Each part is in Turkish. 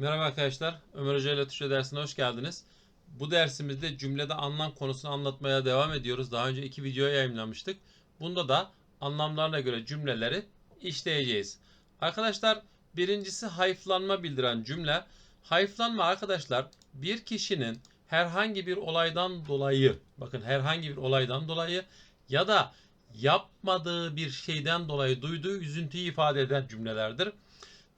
Merhaba arkadaşlar. Ömer Hoca ile Türkçe dersine hoş geldiniz. Bu dersimizde cümlede anlam konusunu anlatmaya devam ediyoruz. Daha önce iki video yayınlamıştık. Bunda da anlamlarına göre cümleleri işleyeceğiz. Arkadaşlar birincisi hayıflanma bildiren cümle. Hayıflanma arkadaşlar bir kişinin herhangi bir olaydan dolayı bakın herhangi bir olaydan dolayı ya da yapmadığı bir şeyden dolayı duyduğu üzüntüyü ifade eden cümlelerdir.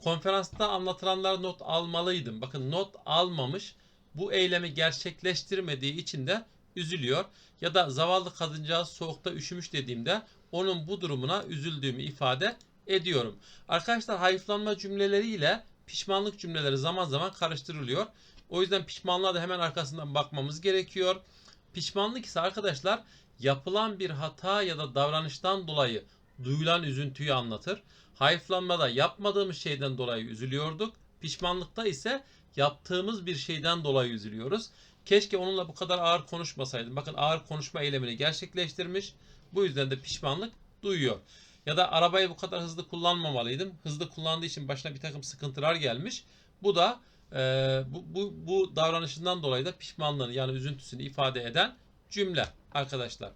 Konferansta anlatılanlar not almalıydım. Bakın not almamış. Bu eylemi gerçekleştirmediği için de üzülüyor. Ya da zavallı kadıncağız soğukta üşümüş dediğimde onun bu durumuna üzüldüğümü ifade ediyorum. Arkadaşlar hayıflanma cümleleriyle pişmanlık cümleleri zaman zaman karıştırılıyor. O yüzden pişmanlığa da hemen arkasından bakmamız gerekiyor. Pişmanlık ise arkadaşlar yapılan bir hata ya da davranıştan dolayı duyulan üzüntüyü anlatır. Hayıflanmada yapmadığımız şeyden dolayı üzülüyorduk. Pişmanlıkta ise yaptığımız bir şeyden dolayı üzülüyoruz. Keşke onunla bu kadar ağır konuşmasaydım. Bakın ağır konuşma eylemini gerçekleştirmiş. Bu yüzden de pişmanlık duyuyor. Ya da arabayı bu kadar hızlı kullanmamalıydım. Hızlı kullandığı için başına bir takım sıkıntılar gelmiş. Bu da e, bu, bu, bu davranışından dolayı da pişmanlığını yani üzüntüsünü ifade eden cümle arkadaşlar.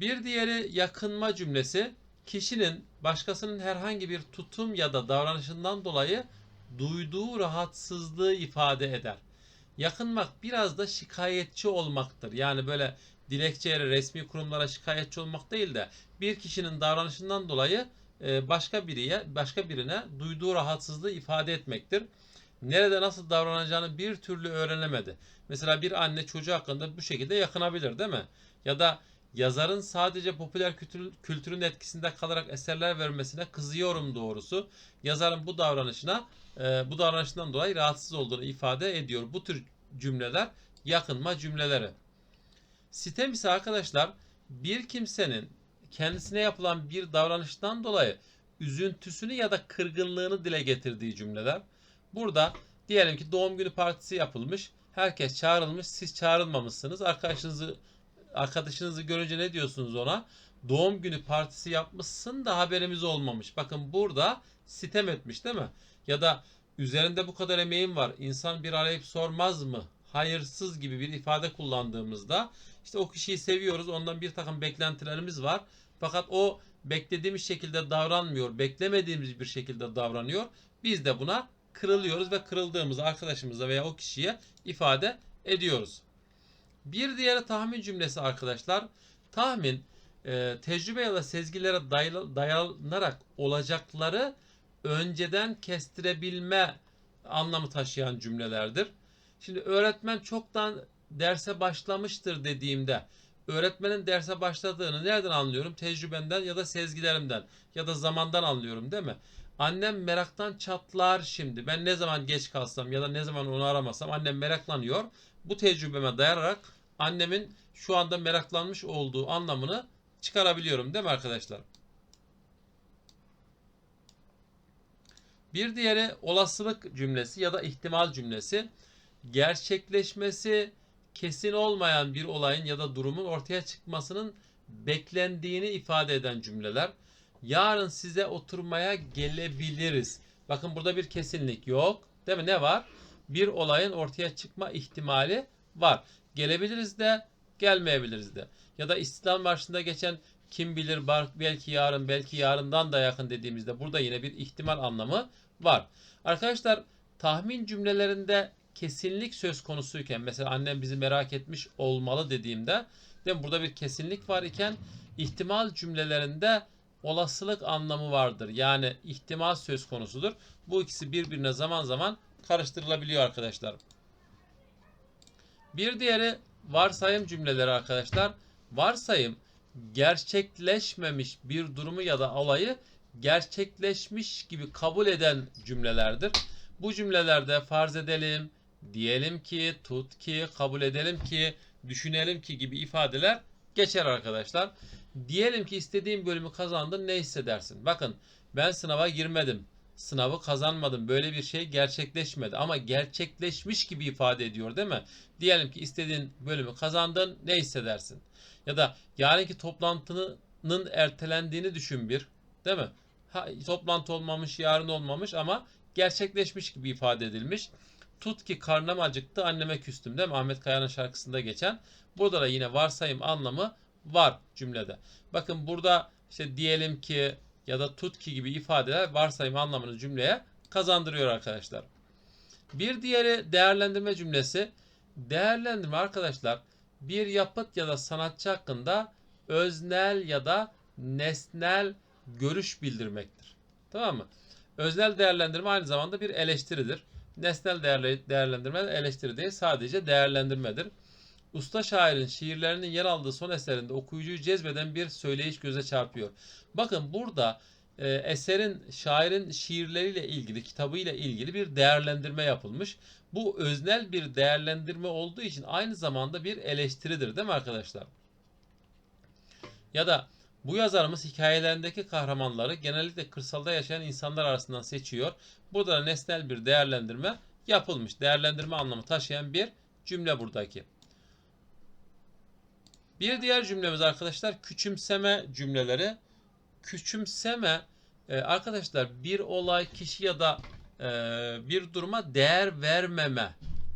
Bir diğeri yakınma cümlesi kişinin başkasının herhangi bir tutum ya da davranışından dolayı duyduğu rahatsızlığı ifade eder. Yakınmak biraz da şikayetçi olmaktır. Yani böyle dilekçelere, resmi kurumlara şikayetçi olmak değil de bir kişinin davranışından dolayı e, başka biriye, başka birine duyduğu rahatsızlığı ifade etmektir. Nerede nasıl davranacağını bir türlü öğrenemedi. Mesela bir anne çocuğu hakkında bu şekilde yakınabilir değil mi? Ya da yazarın sadece popüler kültür, kültürün etkisinde kalarak eserler vermesine kızıyorum doğrusu. Yazarın bu davranışına, e, bu davranışından dolayı rahatsız olduğunu ifade ediyor. Bu tür cümleler yakınma cümleleri. Sitem ise arkadaşlar bir kimsenin kendisine yapılan bir davranıştan dolayı üzüntüsünü ya da kırgınlığını dile getirdiği cümleler. Burada diyelim ki doğum günü partisi yapılmış. Herkes çağrılmış, siz çağrılmamışsınız. Arkadaşınızı arkadaşınızı görünce ne diyorsunuz ona? Doğum günü partisi yapmışsın da haberimiz olmamış. Bakın burada sitem etmiş değil mi? Ya da üzerinde bu kadar emeğim var. İnsan bir arayıp sormaz mı? Hayırsız gibi bir ifade kullandığımızda işte o kişiyi seviyoruz. Ondan bir takım beklentilerimiz var. Fakat o beklediğimiz şekilde davranmıyor. Beklemediğimiz bir şekilde davranıyor. Biz de buna kırılıyoruz ve kırıldığımızı arkadaşımıza veya o kişiye ifade ediyoruz. Bir diğeri tahmin cümlesi arkadaşlar. Tahmin e, tecrübe ya da sezgilere dayanarak olacakları önceden kestirebilme anlamı taşıyan cümlelerdir. Şimdi öğretmen çoktan derse başlamıştır dediğimde öğretmenin derse başladığını nereden anlıyorum? Tecrübemden ya da sezgilerimden ya da zamandan anlıyorum değil mi? Annem meraktan çatlar şimdi. Ben ne zaman geç kalsam ya da ne zaman onu aramasam annem meraklanıyor. Bu tecrübeme dayanarak annemin şu anda meraklanmış olduğu anlamını çıkarabiliyorum değil mi arkadaşlar? Bir diğeri olasılık cümlesi ya da ihtimal cümlesi. Gerçekleşmesi kesin olmayan bir olayın ya da durumun ortaya çıkmasının beklendiğini ifade eden cümleler. Yarın size oturmaya gelebiliriz. Bakın burada bir kesinlik yok. Değil mi? Ne var? Bir olayın ortaya çıkma ihtimali var. Gelebiliriz de gelmeyebiliriz de. Ya da İstiklal Marşı'nda geçen kim bilir belki yarın belki yarından da yakın dediğimizde burada yine bir ihtimal anlamı var. Arkadaşlar tahmin cümlelerinde kesinlik söz konusuyken mesela annem bizi merak etmiş olmalı dediğimde değil mi? burada bir kesinlik var iken ihtimal cümlelerinde olasılık anlamı vardır. Yani ihtimal söz konusudur. Bu ikisi birbirine zaman zaman karıştırılabiliyor arkadaşlar. Bir diğeri varsayım cümleleri arkadaşlar. Varsayım gerçekleşmemiş bir durumu ya da olayı gerçekleşmiş gibi kabul eden cümlelerdir. Bu cümlelerde farz edelim, diyelim ki, tut ki, kabul edelim ki, düşünelim ki gibi ifadeler geçer arkadaşlar. Diyelim ki istediğin bölümü kazandın ne hissedersin? Bakın ben sınava girmedim. Sınavı kazanmadım. Böyle bir şey gerçekleşmedi. Ama gerçekleşmiş gibi ifade ediyor değil mi? Diyelim ki istediğin bölümü kazandın ne hissedersin? Ya da yarınki toplantının ertelendiğini düşün bir. Değil mi? Ha, toplantı olmamış, yarın olmamış ama gerçekleşmiş gibi ifade edilmiş. Tut ki karnım acıktı anneme küstüm değil mi? Ahmet Kaya'nın şarkısında geçen. Burada da yine varsayım anlamı var cümlede. Bakın burada işte diyelim ki ya da tut ki gibi ifadeler varsayım anlamını cümleye kazandırıyor arkadaşlar. Bir diğeri değerlendirme cümlesi. Değerlendirme arkadaşlar bir yapıt ya da sanatçı hakkında öznel ya da nesnel görüş bildirmektir. Tamam mı? Öznel değerlendirme aynı zamanda bir eleştiridir. Nesnel değerlendirme eleştiri değil sadece değerlendirmedir. Usta şairin şiirlerinin yer aldığı son eserinde okuyucuyu cezbeden bir söyleyiş göze çarpıyor. Bakın burada e, eserin şairin şiirleriyle ilgili, kitabıyla ilgili bir değerlendirme yapılmış. Bu öznel bir değerlendirme olduğu için aynı zamanda bir eleştiridir değil mi arkadaşlar? Ya da bu yazarımız hikayelerindeki kahramanları genellikle kırsalda yaşayan insanlar arasından seçiyor. Burada da nesnel bir değerlendirme yapılmış. Değerlendirme anlamı taşıyan bir cümle buradaki. Bir diğer cümlemiz arkadaşlar küçümseme cümleleri. Küçümseme e, arkadaşlar bir olay, kişi ya da e, bir duruma değer vermeme,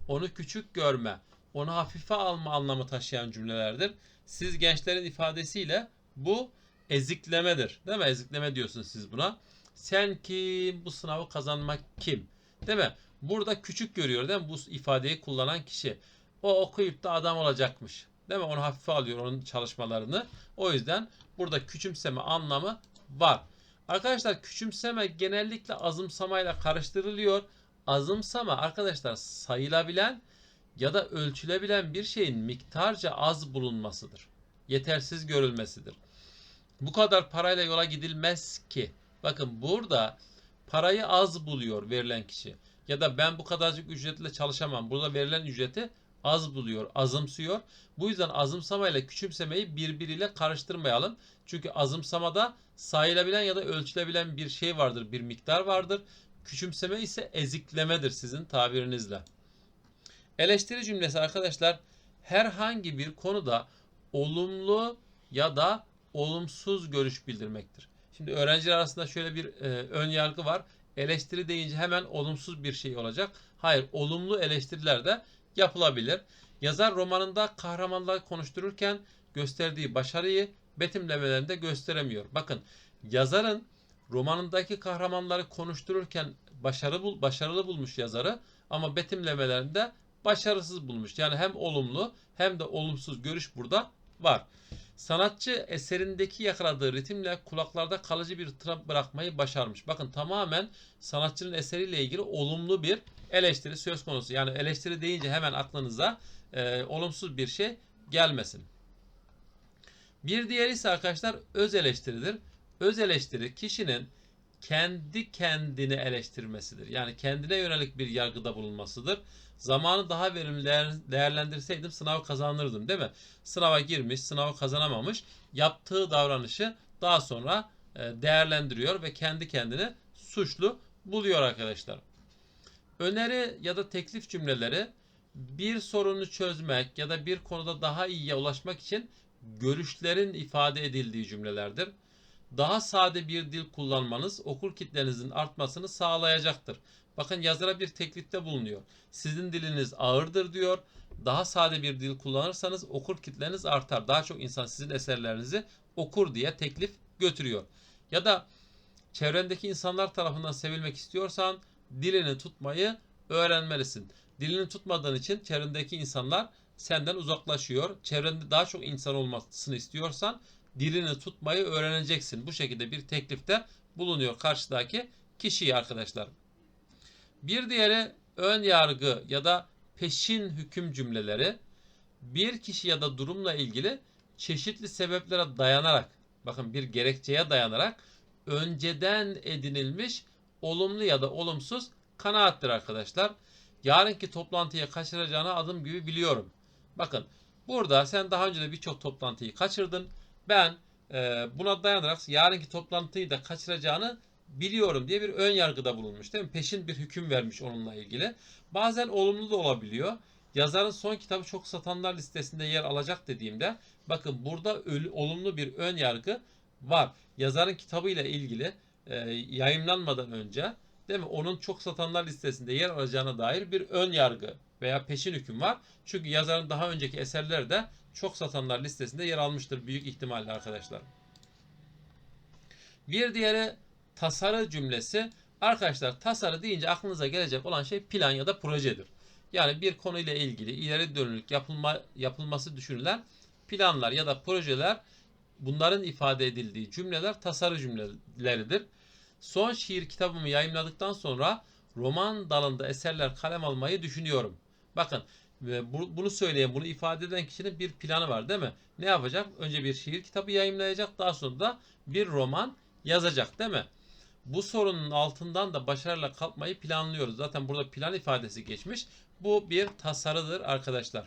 onu küçük görme, onu hafife alma anlamı taşıyan cümlelerdir. Siz gençlerin ifadesiyle bu eziklemedir. Değil mi? Ezikleme diyorsunuz siz buna. Sen kim? Bu sınavı kazanmak kim? Değil mi? Burada küçük görüyor değil mi? Bu ifadeyi kullanan kişi. O okuyup da adam olacakmış. Değil mi? Onu hafife alıyor onun çalışmalarını. O yüzden burada küçümseme anlamı var. Arkadaşlar küçümseme genellikle azımsamayla karıştırılıyor. Azımsama arkadaşlar sayılabilen ya da ölçülebilen bir şeyin miktarca az bulunmasıdır. Yetersiz görülmesidir. Bu kadar parayla yola gidilmez ki. Bakın burada parayı az buluyor verilen kişi. Ya da ben bu kadarcık ücretle çalışamam. Burada verilen ücreti az buluyor, azımsıyor. Bu yüzden azımsamayla küçümsemeyi birbiriyle karıştırmayalım. Çünkü azımsamada sayılabilen ya da ölçülebilen bir şey vardır, bir miktar vardır. Küçümseme ise eziklemedir sizin tabirinizle. Eleştiri cümlesi arkadaşlar herhangi bir konuda olumlu ya da olumsuz görüş bildirmektir. Şimdi öğrenciler arasında şöyle bir e, ön yargı var. Eleştiri deyince hemen olumsuz bir şey olacak. Hayır, olumlu eleştiriler de yapılabilir. Yazar romanında kahramanları konuştururken gösterdiği başarıyı betimlemelerinde gösteremiyor. Bakın yazarın romanındaki kahramanları konuştururken başarı bul, başarılı bulmuş yazarı ama betimlemelerinde başarısız bulmuş. Yani hem olumlu hem de olumsuz görüş burada var. Sanatçı eserindeki yakaladığı ritimle kulaklarda kalıcı bir tıra bırakmayı başarmış. Bakın tamamen sanatçının eseriyle ilgili olumlu bir eleştiri söz konusu. Yani eleştiri deyince hemen aklınıza e, olumsuz bir şey gelmesin. Bir diğeri ise arkadaşlar öz eleştiridir. Öz eleştiri kişinin kendi kendini eleştirmesidir. Yani kendine yönelik bir yargıda bulunmasıdır. Zamanı daha verimli değerlendirseydim sınavı kazanırdım değil mi? Sınava girmiş, sınavı kazanamamış. Yaptığı davranışı daha sonra e, değerlendiriyor ve kendi kendini suçlu buluyor arkadaşlar. Öneri ya da teklif cümleleri bir sorunu çözmek ya da bir konuda daha iyiye ulaşmak için görüşlerin ifade edildiği cümlelerdir. Daha sade bir dil kullanmanız okur kitlenizin artmasını sağlayacaktır. Bakın yazara bir teklifte bulunuyor. Sizin diliniz ağırdır diyor. Daha sade bir dil kullanırsanız okur kitleniz artar. Daha çok insan sizin eserlerinizi okur diye teklif götürüyor. Ya da çevrendeki insanlar tarafından sevilmek istiyorsan dilini tutmayı öğrenmelisin. Dilini tutmadığın için çevrendeki insanlar senden uzaklaşıyor. Çevrende daha çok insan olmasını istiyorsan dilini tutmayı öğreneceksin. Bu şekilde bir teklifte bulunuyor karşıdaki kişiyi arkadaşlar. Bir diğeri ön yargı ya da peşin hüküm cümleleri bir kişi ya da durumla ilgili çeşitli sebeplere dayanarak bakın bir gerekçeye dayanarak önceden edinilmiş olumlu ya da olumsuz kanaattir arkadaşlar. Yarınki toplantıya kaçıracağını adım gibi biliyorum. Bakın burada sen daha önce de birçok toplantıyı kaçırdın. Ben e, buna dayanarak yarınki toplantıyı da kaçıracağını biliyorum diye bir ön yargıda bulunmuş değil mi? Peşin bir hüküm vermiş onunla ilgili. Bazen olumlu da olabiliyor. Yazarın son kitabı çok satanlar listesinde yer alacak dediğimde bakın burada ölü, olumlu bir ön yargı var. Yazarın kitabıyla ilgili e, yayınlanmadan önce değil mi? Onun çok satanlar listesinde yer alacağına dair bir ön yargı veya peşin hüküm var. Çünkü yazarın daha önceki eserleri de çok satanlar listesinde yer almıştır büyük ihtimalle arkadaşlar. Bir diğeri tasarı cümlesi. Arkadaşlar tasarı deyince aklınıza gelecek olan şey plan ya da projedir. Yani bir konuyla ilgili ileri dönülük yapılma, yapılması düşünülen planlar ya da projeler bunların ifade edildiği cümleler tasarı cümleleridir. Son şiir kitabımı yayınladıktan sonra roman dalında eserler kalem almayı düşünüyorum. Bakın bu- bunu söyleyen, bunu ifade eden kişinin bir planı var değil mi? Ne yapacak? Önce bir şiir kitabı yayınlayacak, daha sonra da bir roman yazacak değil mi? Bu sorunun altından da başarıyla kalkmayı planlıyoruz. Zaten burada plan ifadesi geçmiş. Bu bir tasarıdır arkadaşlar.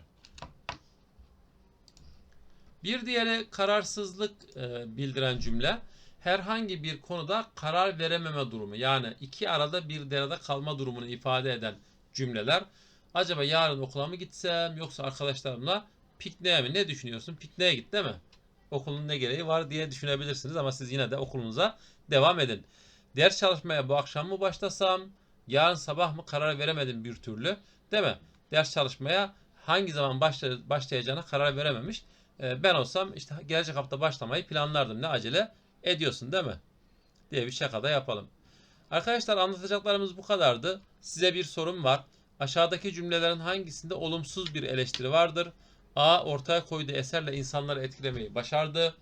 Bir diğeri kararsızlık e, bildiren cümle. Herhangi bir konuda karar verememe durumu yani iki arada bir derede kalma durumunu ifade eden cümleler. Acaba yarın okula mı gitsem yoksa arkadaşlarımla pikniğe mi? Ne düşünüyorsun? Pikniğe git değil mi? Okulun ne gereği var diye düşünebilirsiniz ama siz yine de okulunuza devam edin. Ders çalışmaya bu akşam mı başlasam? Yarın sabah mı karar veremedim bir türlü. Değil mi? Ders çalışmaya hangi zaman başla- başlayacağına karar verememiş. Ee, ben olsam işte gelecek hafta başlamayı planlardım. Ne acele ediyorsun değil mi? Diye bir şaka da yapalım. Arkadaşlar anlatacaklarımız bu kadardı. Size bir sorum var. Aşağıdaki cümlelerin hangisinde olumsuz bir eleştiri vardır? A. Ortaya koyduğu eserle insanları etkilemeyi başardı.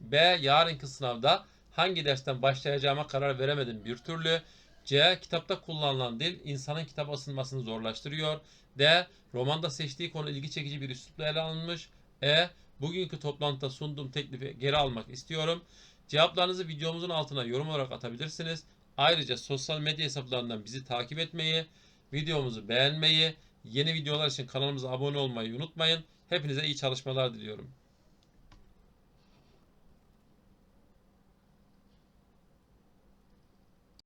B. Yarınki sınavda hangi dersten başlayacağıma karar veremedim bir türlü. C. Kitapta kullanılan dil insanın kitap ısınmasını zorlaştırıyor. D. Romanda seçtiği konu ilgi çekici bir üslupla ele alınmış. E. Bugünkü toplantıda sunduğum teklifi geri almak istiyorum. Cevaplarınızı videomuzun altına yorum olarak atabilirsiniz. Ayrıca sosyal medya hesaplarından bizi takip etmeyi, videomuzu beğenmeyi, yeni videolar için kanalımıza abone olmayı unutmayın. Hepinize iyi çalışmalar diliyorum.